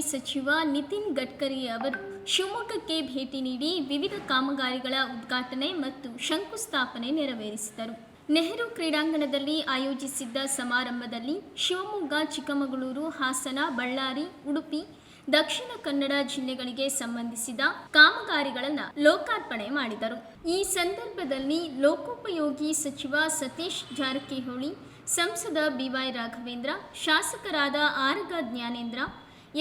ಸಚಿವ ನಿತಿನ್ ಗಡ್ಕರಿ ಅವರು ಶಿವಮೊಗ್ಗಕ್ಕೆ ಭೇಟಿ ನೀಡಿ ವಿವಿಧ ಕಾಮಗಾರಿಗಳ ಉದ್ಘಾಟನೆ ಮತ್ತು ಶಂಕುಸ್ಥಾಪನೆ ನೆರವೇರಿಸಿದರು. ನೆಹರು ಕ್ರೀಡಾಂಗಣದಲ್ಲಿ ಆಯೋಜಿಸಿದ್ದ ಸಮಾರಂಭದಲ್ಲಿ ಶಿವಮೊಗ್ಗ, ಚಿಕ್ಕಮಗಳೂರು, ಹಾಸನ, ಬಳ್ಳಾರಿ, ಉಡುಪಿ, ದಕ್ಷಿಣ ಕನ್ನಡ ಜಿಲ್ಲೆಗಳಿಗೆ ಸಂಬಂಧಿಸಿದ ಕಾಮಗಾರಿಗಳನ್ನು ಲೋಕಾರ್ಪಣೆ ಮಾಡಿದರು. ಈ ಸಂದರ್ಭದಲ್ಲಿ ಲೋಕೋಪಯೋಗಿ ಸಚಿವ ಸತೀಶ್ ಜಾರಕಿಹೊಳಿ, ಸಂಸದ ಬಿವೈ ರಾಘವೇಂದ್ರ, ಶಾಸಕರಾದ ಆರಗ ಜ್ಞಾನೇಂದ್ರ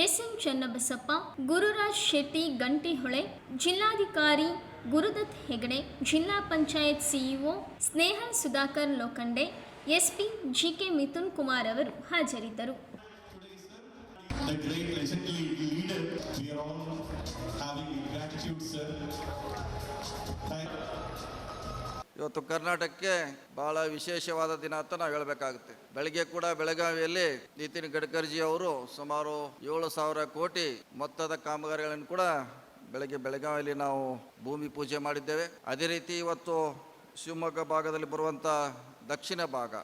ಎಸ್ಎನ್ ಚನ್ನಬಸಪ್ಪ ಗುರುರಾಜ್ ಶೆಟ್ಟಿ, ಗಂಟಿಹೊಳೆ, ಜಿಲ್ಲಾಧಿಕಾರಿ ಗುರುದತ್ ಹೆಗಡೆ, ಜಿಲ್ಲಾ panchayat CEO Snehal Sudhakar Lokhande, SP GK Mithun Kumar ಅವರು ಹಾಜರಿದ್ದರು. ಇವತ್ತು ಕರ್ನಾಟಕಕ್ಕೆ ಬಹಳ ವಿಶೇಷವಾದ ದಿನ ಅಂತ ನಾವು ಹೇಳಬೇಕಾಗುತ್ತೆ. ಬೆಳಗ್ಗೆ ಕೂಡ ಬೆಳಗಾವಿಯಲ್ಲಿ ನಿತಿನ್ ಗಡ್ಕರ್ಜಿ ಅವರು ಸುಮಾರು ಏಳು ಸಾವಿರ ಕೋಟಿ ಮೊತ್ತದ ಕಾಮಗಾರಿಗಳನ್ನು ಕೂಡ ಬೆಳಗ್ಗೆ ಬೆಳಗಾವಿಯಲ್ಲಿ ನಾವು ಭೂಮಿ ಪೂಜೆ ಮಾಡಿದ್ದೇವೆ. ಅದೇ ರೀತಿ ಇವತ್ತು ಶಿವಮೊಗ್ಗ ಭಾಗದಲ್ಲಿ ಬರುವಂಥ ದಕ್ಷಿಣ ಭಾಗ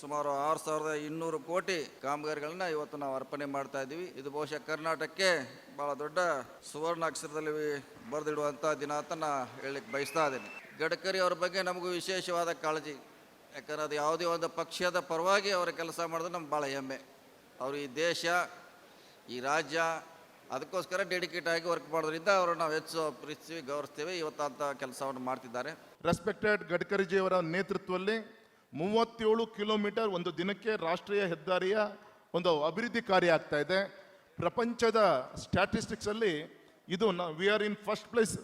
ಸುಮಾರು ಆರು ಸಾವಿರದ ಇನ್ನೂರು ಕೋಟಿ ಕಾಮಗಾರಿಗಳನ್ನ ಇವತ್ತು ನಾವು ಅರ್ಪಣೆ ಮಾಡ್ತಾ ಇದ್ದೀವಿ. ಇದು ಬಹುಶಃ ಕರ್ನಾಟಕಕ್ಕೆ ಬಹಳ ದೊಡ್ಡ ಸುವರ್ಣ ಅಕ್ಷರದಲ್ಲಿ ಬರೆದಿಡುವಂಥ ದಿನ ಅಂತ ನಾ ಹೇಳಲಿಕ್ಕೆ ಬಯಸ್ತಾ ಇದ್ದೀನಿ. ಗಡ್ಕರಿ ಅವ್ರ ಬಗ್ಗೆ ನಮಗೂ ವಿಶೇಷವಾದ ಕಾಳಜಿ. ಯಾಕಂದ್ರೆ ಅದು ಯಾವುದೇ ಒಂದು ಪಕ್ಷದ ಪರವಾಗಿ ಅವರ ಕೆಲಸ ಮಾಡಿದ್ರೆ ನಮ್ಗೆ ಭಾಳ ಹೆಮ್ಮೆ. ಅವರು ಈ ದೇಶ, ಈ ರಾಜ್ಯ, ಅದಕ್ಕೋಸ್ಕರ ಡೆಡಿಕೇಟ್ ಆಗಿ ವರ್ಕ್ ಮಾಡೋದ್ರಿಂದ ಅವರು ನಾವು ಹೆಚ್ಚು ಪ್ರೀತಿಸಿ ಗೌರವಿಸ್ತೇವೆ. ಇವತ್ತು ಅಂತ ಕೆಲಸವನ್ನು ಮಾಡ್ತಿದ್ದಾರೆ. ರೆಸ್ಪೆಕ್ಟೆಡ್ ಗಡ್ಕರಿಜಿಯವರ ನೇತೃತ್ವದಲ್ಲಿ ಮೂವತ್ತೇಳು ಕಿಲೋಮೀಟರ್ ಒಂದು ದಿನಕ್ಕೆ ರಾಷ್ಟ್ರೀಯ ಹೆದ್ದಾರಿಯ ಒಂದು ಅಭಿವೃದ್ಧಿ ಕಾರ್ಯ ಆಗ್ತಾ ಇದೆ. ಪ್ರಪಂಚದ ಸ್ಟ್ಯಾಟಿಸ್ಟಿಕ್ಸ್ ಅಲ್ಲಿ ಇದು we are in first place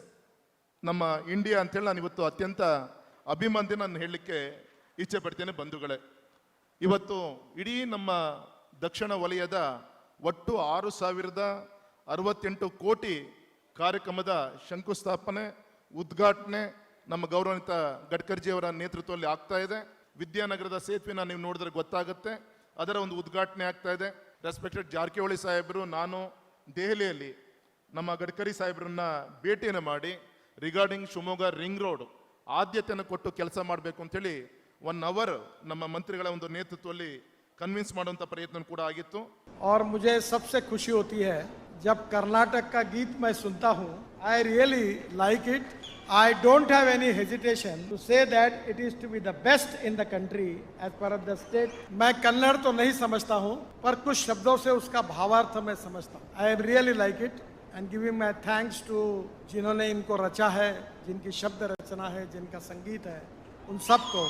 ನಮ್ಮ ಇಂಡಿಯಾ ಅಂತೇಳಿ ನಾನು ಇವತ್ತು ಅತ್ಯಂತ ಅಭಿಮಾನಿ ನಾನು ಹೇಳಲಿಕ್ಕೆ ಇಚ್ಛೆ ಪಡ್ತೇನೆ ಬಂಧುಗಳೇ. ಇವತ್ತು ಇಡೀ ನಮ್ಮ ದಕ್ಷಿಣ ವಲಯದ ಒಟ್ಟು ಆರು ಸಾವಿರದ ಅರವತ್ತೆಂಟು ಕೋಟಿ ಕಾರ್ಯಕ್ರಮದ ಶಂಕುಸ್ಥಾಪನೆ, ಉದ್ಘಾಟನೆ ನಮ್ಮ ಗೌರವಾನ್ವಿತ ಗಡ್ಕರ್ಜಿಯವರ ನೇತೃತ್ವದಲ್ಲಿ ಆಗ್ತಾ ಇದೆ. ವಿದ್ಯಾನಗರದ ಸೇತುವೆನ ನೀವು ನೋಡಿದ್ರೆ ಗೊತ್ತಾಗುತ್ತೆ ಅದರ ಒಂದು ಉದ್ಘಾಟನೆ ಆಗ್ತಾ ಇದೆ ರೆಸ್ಪೆಕ್ಟೆಡ್ ಜಾರಕಿಹೊಳಿ ಸಾಹೇಬರು ನಾನು ದೆಹಲಿಯಲ್ಲಿ ನಮ್ಮ ಗಡ್ಕರಿ ಸಾಹೇಬರನ್ನ ಭೇಟಿಯನ್ನು ಮಾಡಿ ರಿಗಾರ್ಡಿಂಗ್ ಶಿವಮೊಗ್ಗ ರಿಂಗ್ ರೋಡ್ ಆದ್ಯತೆಯನ್ನು ಕೊಟ್ಟು ಕೆಲಸ ಮಾಡಬೇಕು ಅಂತೇಳಿ ಒನ್ ಅವರ್ ನಮ್ಮ ಮಂತ್ರಿಗಳ ಒಂದು ನೇತೃತ್ವದಲ್ಲಿ ಕನ್ವಿನ್ಸ್ ಮಾಡುವಂಥ ಪ್ರಯತ್ನ ಕೂಡ ಆಗಿತ್ತು और मुझे सबसे खुशी होती है जब कर्नाटक का गीत मैं सुनता हूँ I really like it I don't have any hesitation to say that it is to be the best in the country as per the state मैं कन्नड़ तो नहीं समझता हूँ, पर कुछ शब्दों से उसका भावार्थ मैं समझता हूँ। I really like it and giving my thanks to जिन्होंने इनको रचा है, जिनकी शब्द रचना है, जिनका संगीत है, उन सबको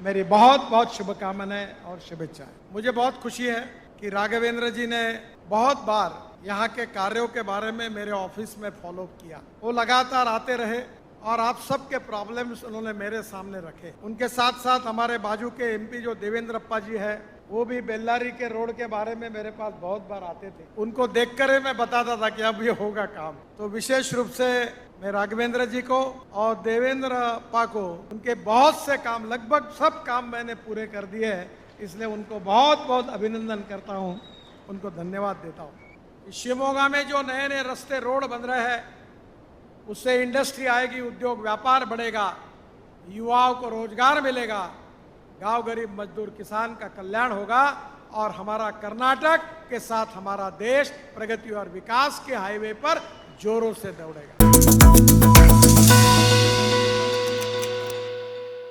मेरी बहुत बहुत शुभकामनाएँ और शुभेच्छाएँ। मुझे बहुत खुशी है कि राघवेंद्र जी ने बहुत बार यहाँ के कार्यों के बारे में मेरे ऑफ़िस में फॉलो किया। वो लगातार आते रहे और आप सबके प्रॉब्लम्स उन्होंने मेरे सामने रखे। उनके साथ साथ हमारे बाजू के एमपी जो देवेंद्र अप्पा जी है, वो भी बेल्लारी के रोड के बारे में मेरे पास बहुत बार आते थे। उनको देखकर ही मैं बताता था कि अब ये होगा काम। तो विशेष रूप से मैं राघवेंद्र जी को और देवेंद्र अप्पा को, उनके बहुत से काम, लगभग सब काम मैंने पूरे कर दिए हैं। इसलिए उनको बहुत बहुत अभिनंदन करता हूँ। उनको धन्यवाद देता हूँ। शिवमोगा में जो नए नए रस्ते, रोड बन रहे हैं, उससे इंडस्ट्री आएगी, उद्योग, व्यापार बढ़ेगा, युवाओं को रोज़गार मिलेगा, गाँव गरीब मजदूर, किसान का कल्याण होगा, और हमारा कर्नाटक के साथ हमारा देश प्रगति और विकास के हाईवे पर जोरों से दौड़ेगा।